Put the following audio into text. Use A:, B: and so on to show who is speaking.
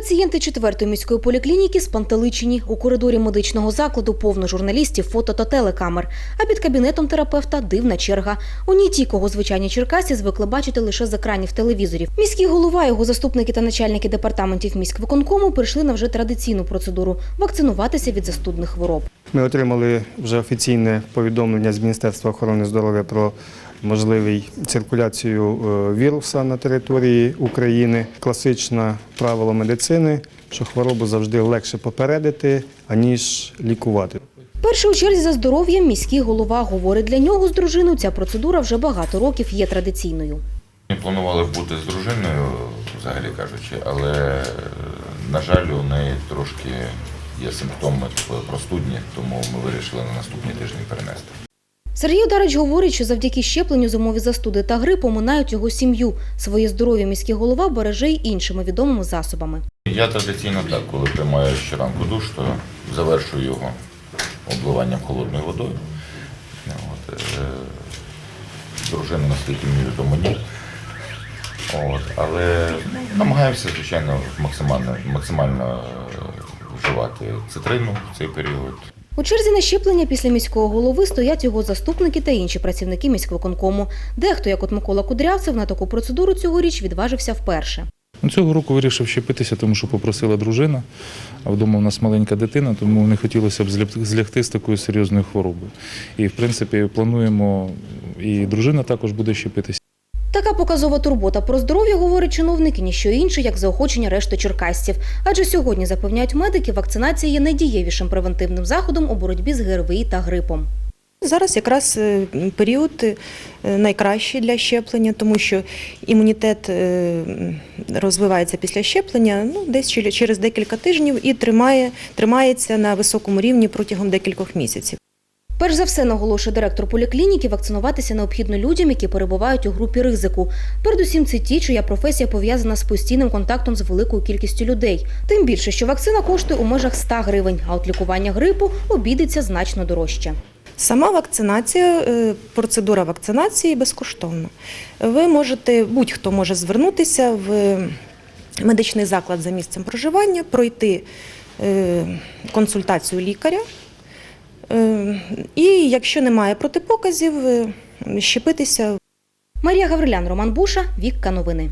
A: Пацієнти четвертої міської поліклініки спантеличені. У коридорі медичного закладу повно журналістів, фото та телекамер. А під кабінетом терапевта дивна черга. У ній ті, кого звичайні черкасі звикли бачити лише з екранів телевізорів. Міський голова, його заступники та начальники департаментів міськвиконкому прийшли на вже традиційну процедуру вакцинуватися від застудних хвороб.
B: Ми отримали вже офіційне повідомлення з Міністерства охорони здоров'я про можливу циркуляцію е, віруса на території України. Класичне правило медицини, що хворобу завжди легше попередити, аніж лікувати.
A: Перший у черзі за здоров'ям міський голова говорить, для нього з дружиною ця процедура вже багато років є традиційною.
C: Ми планували бути з дружиною, взагалі кажучи, але, е, на жаль, у неї трошки є симптоми простудні, тому ми вирішили на наступні тижні перенести.
A: Сергій Ударич говорить, що завдяки щепленню зимові застуди та грип оминають його сім'ю. Своє здоров'я міський голова береже й іншими відомими засобами.
C: Я традиційно так, коли приймаю щоранку душ, то завершую його обливанням холодною водою. От, е, дружина, наскільки мені відомо, ні. От, але намагаємося, звичайно, максимально, максимально цитрину в цей період.
A: У черзі на щеплення після міського голови стоять його заступники та інші працівники міськвиконкому. Дехто, як от Микола Кудрявцев, на таку процедуру цьогоріч відважився вперше.
D: Ну, Цього року вирішив щепитися, тому що попросила дружина, а вдома у нас маленька дитина, тому не хотілося б злягти з такою серйозною хворобою. І, в принципі, плануємо, і дружина також буде щепитися.
A: Показова турбота про здоров'я, говорить чиновник, і ніщо інше, як заохочення решти черкасців. Адже сьогодні, запевняють медики, вакцинація є найдієвішим превентивним заходом у боротьбі з ГРВІ та грипом.
E: Зараз якраз е, період е, найкращий для щеплення, тому що імунітет е, розвивається після щеплення ну, десь через декілька тижнів і тримає, тримається на високому рівні протягом декількох місяців.
A: Перш за все, наголошує директор поліклініки, вакцинуватися необхідно людям, які перебувають у групі ризику. Передусім, це ті, чия професія пов'язана з постійним контактом з великою кількістю людей. Тим більше, що вакцина коштує у межах 100 гривень, а от лікування грипу обійдеться значно дорожче.
E: Сама вакцинація, е, процедура вакцинації безкоштовна. Ви можете, будь-хто може звернутися в медичний заклад за місцем проживання, пройти е, консультацію лікаря. Е, І якщо немає протипоказів, е, щепитися
A: Марія Гаврилян, Роман Буша, Вікка Новини.